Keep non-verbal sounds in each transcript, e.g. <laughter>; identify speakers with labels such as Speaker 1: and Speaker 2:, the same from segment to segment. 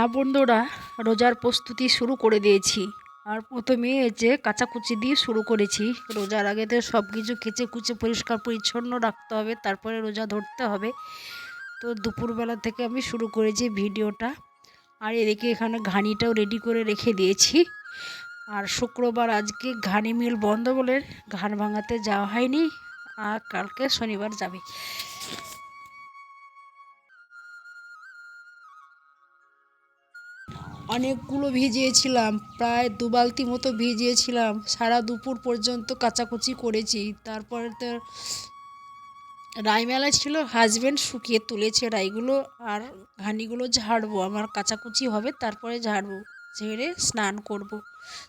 Speaker 1: হ্যাঁ বন্ধুরা, রোজার প্রস্তুতি শুরু করে দিয়েছি। আর প্রথমে যে কাচাকুচি দিয়ে শুরু করেছি, রোজার আগে তো সব কিছু কেচে কুচে পরিষ্কার পরিচ্ছন্ন রাখতে হবে, তারপরে রোজা ধরতে হবে। তো দুপুরবেলা থেকে আমি শুরু করেছি ভিডিওটা। আর এদিকে এখানে ঘানিটাও রেডি করে রেখে দিয়েছি। আর শুক্রবার আজকে ঘানি মিল বন্ধ বলে ঘান ভাঙাতে যাওয়া হয়নি, আর কালকে শনিবার যাবে। অনেকগুলো ভিজিয়েছিলাম, প্রায় দু বালতি মতো ভিজিয়েছিলাম। সারা দুপুর পর্যন্ত কাচাকুচি করেছি। তারপরে তো রাইমেলা ছিল হাজব্যান্ড শুকিয়ে তুলেছে রাইগুলো আর ঘানিগুলো ঝাড়বো। আমার কাচাকুচি হবে, তারপরে ঝাড়বো, ঝেড়ে স্নান করব।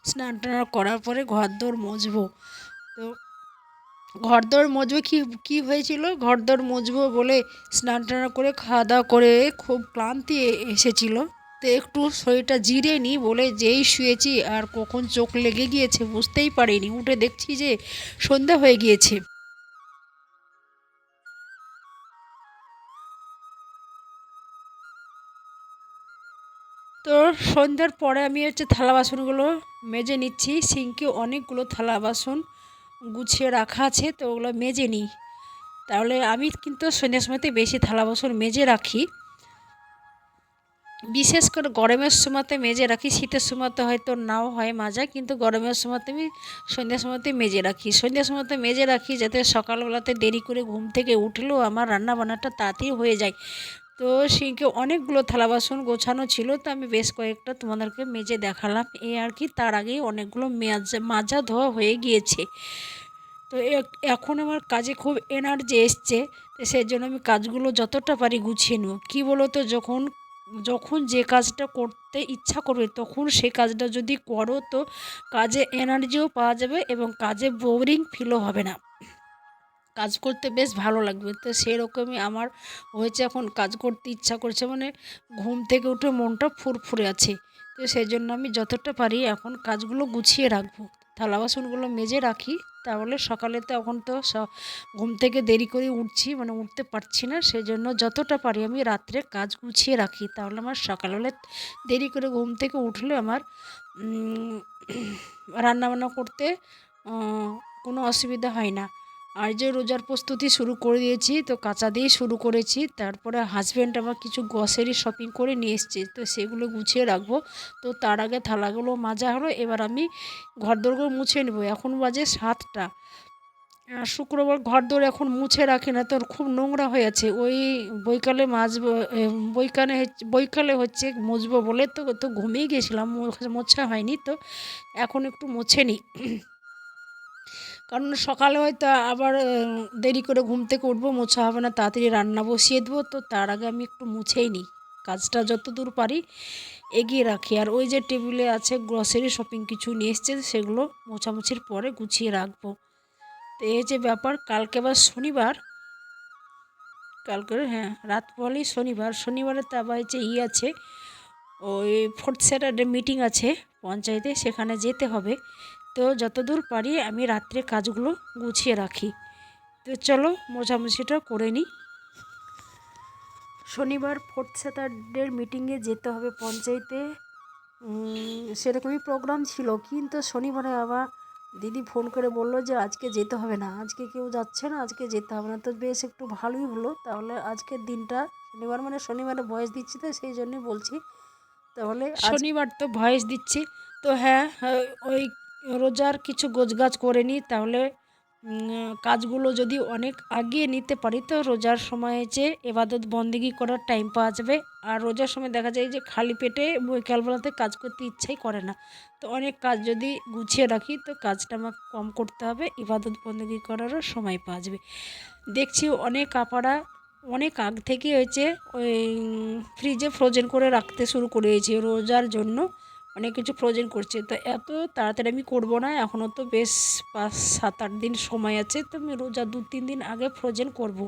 Speaker 1: স্নান টান করার পরে ঘর দোর মুছবো তো ঘর দোর মুছবো কী কী হয়েছিল? ঘর দোর মুছবো বলে স্নান টান করে, খাওয়া দাওয়া করে খুব ক্লান্তি এসেছিল। তো একটু শরীরটা জিরে নিই বলে যেই শুয়েছি আর কখন চোখ লেগে গিয়েছে বুঝতেই পারিনি। উঠে দেখছি যে সন্ধ্যা হয়ে গিয়েছে। তো সন্ধ্যার পরে আমি হচ্ছে থালা বাসনগুলো মেজে নিচ্ছি। সিঙ্কে অনেকগুলো থালা বাসন গুছিয়ে রাখা আছে, তো ওগুলো মেজে নিই। তাহলে আমি কিন্তু সন্ধ্যার সময়তে বেশি থালা বাসন মেজে রাখি। বিশেষ করে গরমের সময়তে মেজে রাখি, শীতের সময়তে হয়তো নাও হয় মাজা, কিন্তু গরমের সময়তে আমি সন্ধ্যার সময়তে মেজে রাখি। সন্ধ্যার সময়তে মেজে রাখি যাতে সকালবেলাতে দেরি করে ঘুম থেকে উঠলেও আমার রান্না বান্নাটা তাড়াতাড়ি হয়ে যায়। তো সিঙ্কে অনেকগুলো থালা বাসন গোছানো ছিল, তো আমি বেশ কয়েকটা তোমাদেরকে মেজে দেখালাম। এই আর কি, তার আগেই অনেকগুলো মেজা মাজা ধোয়া হয়ে গিয়েছে। তো এখন আমার কাজে খুব এনার্জি এসছে সেই জন্য আমি কাজগুলো যতটা পারি গুছিয়ে নেব। কী বলো তো যখন যখন যে কাজটা করতে ইচ্ছা করবে, তখন সে কাজটা যদি করো, তো কাজে এনার্জিও পাওয়া যাবে এবং কাজে বোরিং ফিলও হবে না। কাজ করতে বেশ ভালো লাগবে। তো সেরকমই আমার হয়েছে এখন কাজ করতে ইচ্ছা করছে মানে ঘুম থেকে উঠে মনটা ফুরফুরে আছে। তো সেই জন্য আমি যতটা পারি এখন কাজগুলো গুছিয়ে রাখব। থালা বাসনগুলো মেজে রাখি। তাহলে সকালে তো এখন তো ঘুম থেকে দেরি করে উঠছি মানে উঠতে পারছি না। সেই জন্য যতটা পারি আমি রাত্রে কাজ গুছিয়ে রাখি। তাহলে আমার সকালবেলা দেরি করে ঘুম থেকে উঠলে আমার রান্নাবান্না করতে কোনো অসুবিধা হয় না। আর যে রোজার প্রস্তুতি শুরু করে দিয়েছি, তো কাঁচা দিয়ে শুরু করেছি। তারপরে হাজব্যান্ড আমার কিছু গ্রসারি শপিং করে নিয়ে এসছে, তো সেগুলো গুছিয়ে রাখব। তো তার আগে থালাগুলো মাজা হলো, এবার আমি ঘর দোরগুলো মুছে নেব। এখন বাজে সাতটা। শুক্রবার ঘর দৌড় এখন মুছে রাখি না তোর খুব নোংরা হয়ে আছে। ওই বৈকালে মাজবো বৈকালে বৈকালে হচ্ছে মুছবো বলে তো তো ঘুমিয়ে গেছিলাম মোছা হয়নি, তো এখন একটু মুছে নিই কারণ সকালে হয়তো আবার দেরি করে ঘুম থেকে উঠবো, মোছা হবে না, তাড়াতাড়ি রান্না বসিয়ে দেবো, তো তার আগে আমি একটু মুছেই নিই। কাজটা যত দূর পারি এগিয়ে রাখি। আর ওই যে টেবিলে আছে গ্রসারি শপিং কিছু নিয়ে এসছে, সেগুলো মোছামুছির পরে গুছিয়ে রাখব। তো এই যে ব্যাপার, কালকে আবার শনিবার। কালকে হ্যাঁ রাত পরেই শনিবার। শনিবারে তো আবার যে ই আছে, ওই ফোর্থ স্যাটারডে মিটিং আছে, পঞ্চায়েতে, সেখানে যেতে হবে। তো যতদূর পারি আমি রাত্রে কাজগুলো গুছিয়ে রাখি। তো চলো মোছামুছিটা করে নিই। শনিবার ফোর্থ স্যাটারডের মিটিংয়ে যেতে হবে পঞ্চায়েতে। সেরকমই প্রোগ্রাম ছিল, কিন্তু শনিবারে আবার দিদি ফোন করে বলল যে আজকে যেতে হবে না, আজকে কেউ যাচ্ছে না, আজকে যেতে হবে না। তো বেশ একটু ভালোই হলো, তাহলে আজকের দিনটা শনিবার মানে শনিবারে ভয়েস দিচ্ছি তো, সেই জন্যই বলছি। তাহলে শনিবার তো ভয়েস দিচ্ছি। তো হ্যাঁ ওই রোজার কিছু গোছগাছ করে নিই, তাহলে কাজগুলো যদি অনেক আগিয়ে নিতে পারি, তো রোজার সময় যে এবাদত বন্দিগি করার টাইম পাওয়া যাবে। আর রোজার সময় দেখা যায় যে খালি পেটে বিকালবেলাতে কাজ করতে ইচ্ছাই করে না। তো অনেক কাজ যদি গুছিয়ে রাখি, তো কাজটা আমাকে কম করতে হবে ইবাদত বন্দিগি করারও সময় পাওয়া যাবে। দেখছি অনেক আপারা অনেক আগ থেকে হয়েছে, ওই ফ্রিজে ফ্রোজেন করে রাখতে শুরু করেছে রোজার জন্য। অনেক কিছু ফ্রোজেন করছে। তো এত তাড়াতাড়ি আমি করব না এখনও তো বেশ পাঁচ, সাত, আট দিন সময় আছে। তো আমি রোজা দু, তিন দিন আগে ফ্রোজেন করব।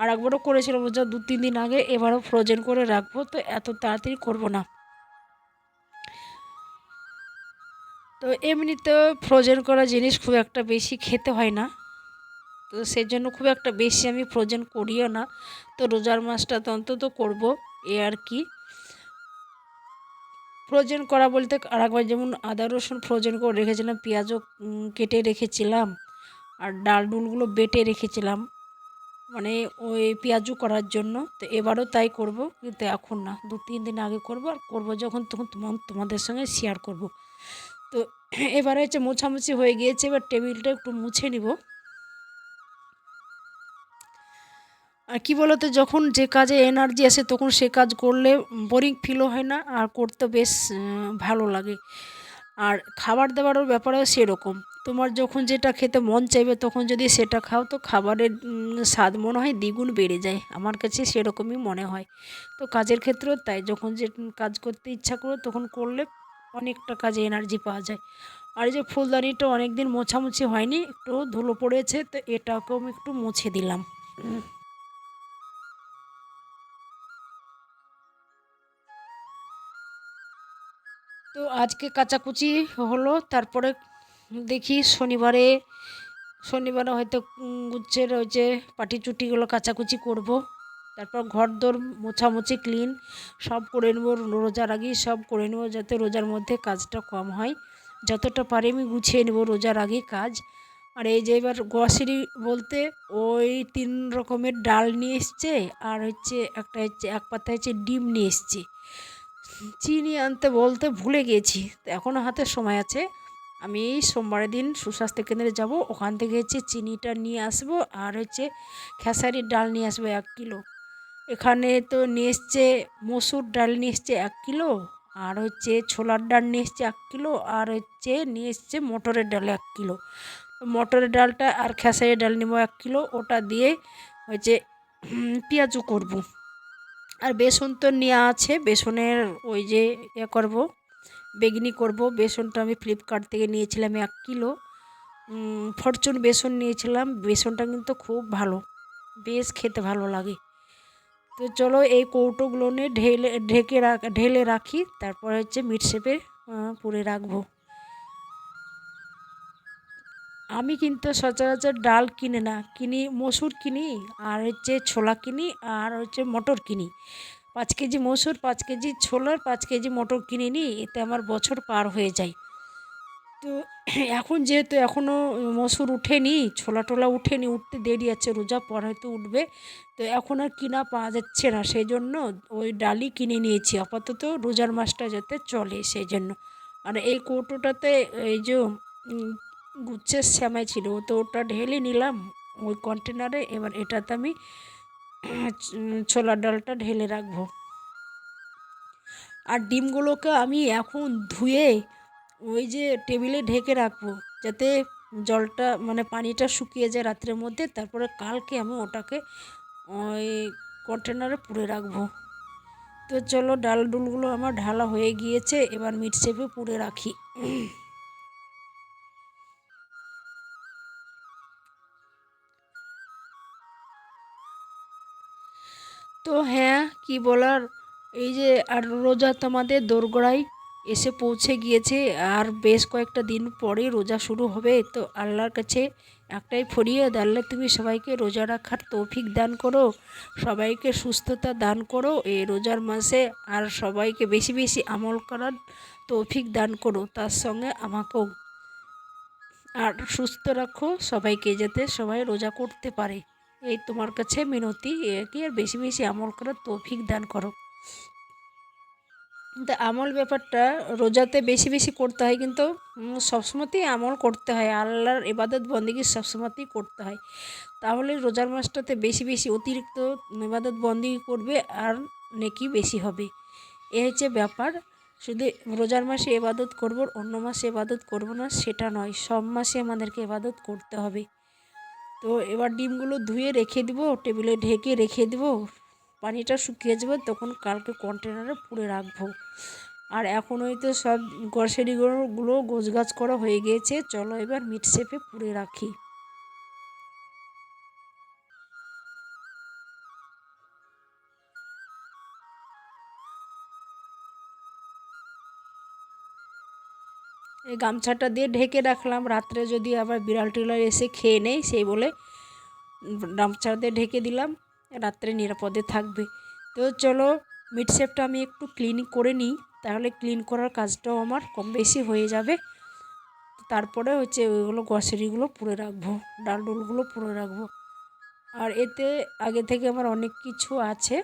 Speaker 1: আর একবারও করেছিলাম, রোজা দু, তিন দিন আগে এবারও ফ্রোজেন করে রাখব। তো এত তাড়াতাড়ি করব না। তো এমনিতে ফ্রোজেন করা জিনিস খুব একটা বেশি খেতে হয় না। তো সেজন্য খুব একটা বেশি আমি ফ্রোজেন করিও না। তো রোজার মাছটা তো অন্তত করব, এ আর কি। ফ্রোজেন করা বলতে আর একবার যেমন আদা, রসুন ফ্রোজেন করে রেখেছিলাম, পেঁয়াজও কেটে রেখেছিলাম আর ডাল ডুলগুলো বেটে রেখেছিলাম মানে ওই পেঁয়াজু করার জন্য। তো এবারও তাই করব, কিন্তু এখন না, দু তিন দিন আগে করব আর করব যখন তখন তোমাদের সঙ্গে শেয়ার করব। তো এবারে হচ্ছে মোছামুছি হয়ে গিয়েছে, এবার টেবিলটা একটু মুছে নিব। কী বলতো, যখন যে কাজে এনার্জি আসে তখন সে কাজ করলে বোরিং ফিলও হয় না, আর করতে বেশ ভালো লাগে। আর খাবার দাবারের ব্যাপারেও সেরকম। তোমার যখন যেটা খেতে মন চাইবে তখন যদি সেটা খাও তো খাবারের স্বাদ মনে হয় দ্বিগুণ বেড়ে যায়। আমার কাছে সেরকমই মনে হয়। তো কাজের ক্ষেত্রেও তাই, যখন যে কাজ করতে ইচ্ছা করো তখন করলে অনেকটা কাজে এনার্জি পাওয়া যায়। আর এই যে ফুলদানিটা অনেক দিন মোছামুছি হয়নি, একটু ধুলো পড়েছে, তো এটাকেও আমি একটু মুছে দিলাম। তো আজকে কাচাকুচি হলো, তারপরে দেখি শনিবারে শনিবারে হয়তো গুচ্ছের ওই যে পাটি চুটিগুলো কাচাকুচি করব। তারপর ঘর দোর মোছামুছি ক্লিন সব করে নেব রোজার আগেই, সব করে নেব যাতে রোজার মধ্যে কাজটা কম হয়। যতটা পারি আমি গুছিয়ে নেব রোজার আগে কাজ। আর এই যে এবার গ্রসারি বলতে, ওই তিন রকমের ডাল নিয়ে এসছে, আর হচ্ছে একটা হচ্ছে, এক পাতা হচ্ছে ডিম নিয়ে এসছে। চিনি আনতে বলতে ভুলে গেছি। তো এখনও হাতে সময় আছে। আমি সোমবারের দিন সুস্বাস্থ্য কেন্দ্রে যাব। ওখান থেকে হচ্ছে চিনিটা নিয়ে আসব আর হচ্ছে খেসারির ডাল নিয়ে আসব এক কিলো। এখানে তো নিয়ে এসছে মসুর ডাল নিয়ে এসছে এক কিলো আর হচ্ছে ছোলার ডাল নিয়ে এসছে এক কিলো আর হচ্ছে নিয়ে এসছে মটরের ডাল এক কিলো। মটরের ডালটা আর খেসারির ডাল নেব এক কিলো। ওটা দিয়ে হচ্ছে উম, পেঁয়াজু করব। আর বেসন তো নেওয়া আছে, বেসনের ওই যে ইয়ে করব, বেগনি করব। বেসনটা আমি ফ্লিপকার্ট থেকে নিয়েছিলাম এক কিলো। ফরচুন বেসন নিয়েছিলাম, বেসনটা কিন্তু খুব ভালো, বেশ খেতে ভালো লাগে। তো চলো এই কৌটোগুলো নিয়ে ঢেলে, ঢেকে রাখ, ঢেলে রাখি, তারপরে হচ্ছে মিট শেপে পুরে রাখব। আমি কিন্তু সচরাচর ডাল কিনে না। কিনি মসুর কিনি, আর হচ্ছে ছোলা কিনি, আর হচ্ছে মটর কিনি। পাঁচ কেজি মসুর, পাঁচ কেজি ছোলার, পাঁচ কেজি মটর কিনে নিই এতে আমার বছর পার হয়ে যায়। তো এখন যেহেতু এখনও মসুর উঠেনি ছোলা টোলা উঠেনি, উঠতে দেরি আছে, রোজা পর হয়তো উঠবে। তো এখন আর কিনা পাওয়া যাচ্ছে না সেই জন্য ওই ডালই কিনে নিয়েছি। আপাতত রোজার মাসটা যাতে চলে সেই জন্য আর এই কৌটোটাতে এই যে গুচ্ছের শ্যামাই ছিল, তো ওটা ঢেলে নিলাম। ওই কন্টেনারে এবার এটাতে আমি <clears throat> ছোলার ডালটা ঢেলে রাখব। আর ডিমগুলোকে আমি এখন ধুয়ে ওই যে টেবিলে ঢেকে রাখব, যাতে জলটা মানে পানিটা শুকিয়ে যায় রাত্রের মধ্যে। তারপরে কালকে আমি ওটাকে ওই কন্টেনারে পুড়ে রাখব। তো চলো ডাল ডুলগুলো আমার ঢালা হয়ে গিয়েছে, এবার মিট চেপে পুড়ে রাখি। <clears throat> তো হ্যাঁ কি বলার? এই যে, আর রোজা তোমাদের দোরগোড়ায় এসে পৌঁছে গিয়েছে, আর বেশ কয়েকটা দিন পরে রোজা শুরু হবে। তো আল্লাহর কাছে একটাই ফরিয়াদ, আল্লাহ তুমি সবাইকে রোজা রাখার তৌফিক দান করো, সবাইকে সুস্থতা দান করো, এই রোজার মাসে আর সবাইকে বেশি বেশি আমল করার তৌফিক দান করো, তার সঙ্গে আমাকেও। আর সুস্থ রাখো সবাইকে, যাতে সবাই রোজা করতে পারে। এই তোমার কাছে মিনতি কি আর বেশি বেশি আমল করার তৌফিক দান করো। কিন্তু আমল ব্যাপারটা রোজাতে বেশি বেশি করতে হয়, কিন্তু সবসময়তেই আমল করতে হয়। আল্লাহর ইবাদত বন্দিগি সবসময়তেই করতে হয়। তাহলে রোজার মাসটাতে বেশি বেশি অতিরিক্ত ইবাদত বন্দিগি করবে আর নেকি বেশি হবে। এ হচ্ছে ব্যাপার। শুধু রোজার মাসে এবাদত করব, অন্য মাসে এবাদত করব না, সেটা নয়। সব মাসে আমাদেরকে এবাদত করতে হবে। তো এবার ডিমগুলো ধুয়ে রেখে দিব, টেবিলে ঢেকে রেখে দিব, পানিটা শুকিয়ে যাবে, তখন কালকে কন্টেনারে পুড়ে রাখব। আর এখন ওই তো সব গ্রসারিগুলো গোছগাছ করা হয়ে গিয়েছে, চলো এবার মিট শেপে পুড়ে রাখি। এই গামছাটা দিয়ে ঢেকে রাখলাম। রাত্রে যদি আবার বিড়াল টিড়াল এসে খেয়ে নেয়, সেই বলে গামছা দিয়ে ঢেকে দিলাম, রাত্রে নিরাপদে থাকবে। তো চলো মিড শেপটা আমি একটু ক্লিন করে নিই, তাহলে ক্লিন করার কাজটাও আমার কম বেশি হয়ে যাবে। তারপরে হচ্ছে ওইগুলো গ্রসারিগুলো পুড়ে রাখব ডাল ডুলগুলো পুড়ে রাখব। আর এতে আগে থেকে আমার অনেক কিছু আছে।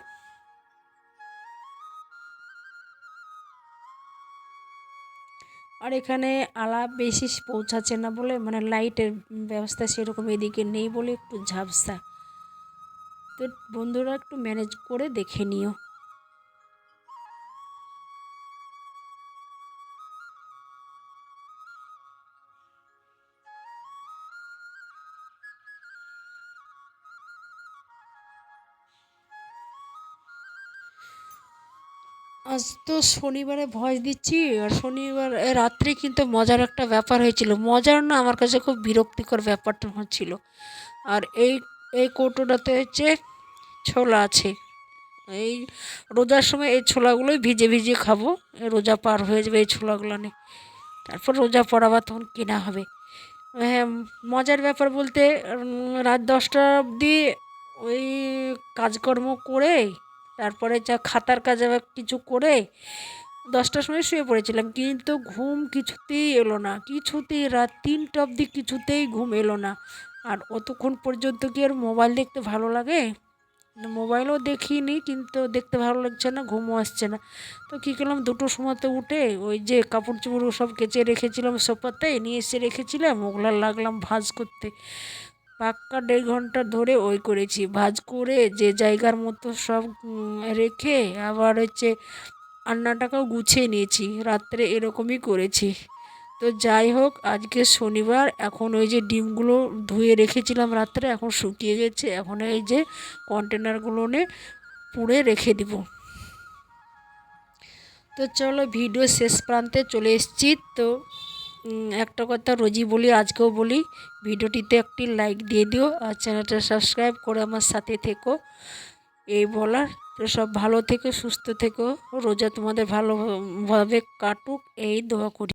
Speaker 1: আর এখানে আলাপ বেশি পৌঁছাচ্ছে না বলে মানে লাইটের ব্যবস্থা সেরকম এদিকে নেই বলে একটু ঝাপসা। তো বন্ধুরা একটু ম্যানেজ করে দেখে নিও। আজ তো শনিবারে ভয় দিচ্ছি, আর শনিবার রাত্রে কিন্তু মজার একটা ব্যাপার হয়েছিল। মজার না, আমার কাছে খুব বিরক্তিকর ব্যাপারটা হচ্ছিল। আর এই এই কৌটোটাতে হচ্ছে ছোলা আছে। এই রোজার সময় এই ছোলাগুলোই ভিজে ভিজে খাব রোজা পার হয়ে যাবে এই ছোলাগুলো নিয়ে। তারপর রোজা পড়াবার তখন কেনা হবে। হ্যাঁ মজার ব্যাপার বলতে রাত দশটা অবধি ওই কাজকর্ম করে তারপরে যা খাতার কাজ কিছু করে দশটার সময় শুয়ে পড়েছিলাম, কিন্তু ঘুম কিছুতেই এলো না। কিছুতেই রাত তিনটা অবধি কিছুতেই ঘুম এলো না। আর অতক্ষণ পর্যন্ত কি আর মোবাইল দেখতে ভালো লাগে? মোবাইলও দেখিনি, কিন্তু দেখতে ভালো লাগছে না, ঘুমও আসছে না। তো কী করলাম, দুটোর সময়তে উঠে ওই যে কাপড় চোপড় সব কেচে রেখেছিলাম সোফাতে, নিয়ে এসে রেখেছিলাম, ওগুলো লাগলাম ভাজ করতে। পাক্কা দেড় ঘণ্টা ধরে ওই করেছি। ভাজ করে যে জায়গার মতো সব রেখে আবার হচ্ছে রান্নাটাকেও গুছিয়ে নিয়েছি। রাত্রে এরকমই করেছি। তো যাই হোক, আজকে শনিবার, এখন ওই যে ডিমগুলো ধুয়ে রেখেছিলাম রাত্রে, এখন শুকিয়ে গেছে। এখন এই যে কন্টেনারগুলো নে পুড়ে রেখে দিব। তো চলো, ভিডিও শেষ প্রান্তে চলে এসেছি। তো একটা কথা রোজই বলি, আজকেও বলি, ভিডিওটিতে একটি লাইক দিয়ে দিও আর চ্যানেলটা সাবস্ক্রাইব করে আমার সাথে থেকো। এই বলার, তো সব ভালো থেকো, সুস্থ থেকো, রোজা তোমাদের ভালোভাবে কাটুক, এই দোয়া করি।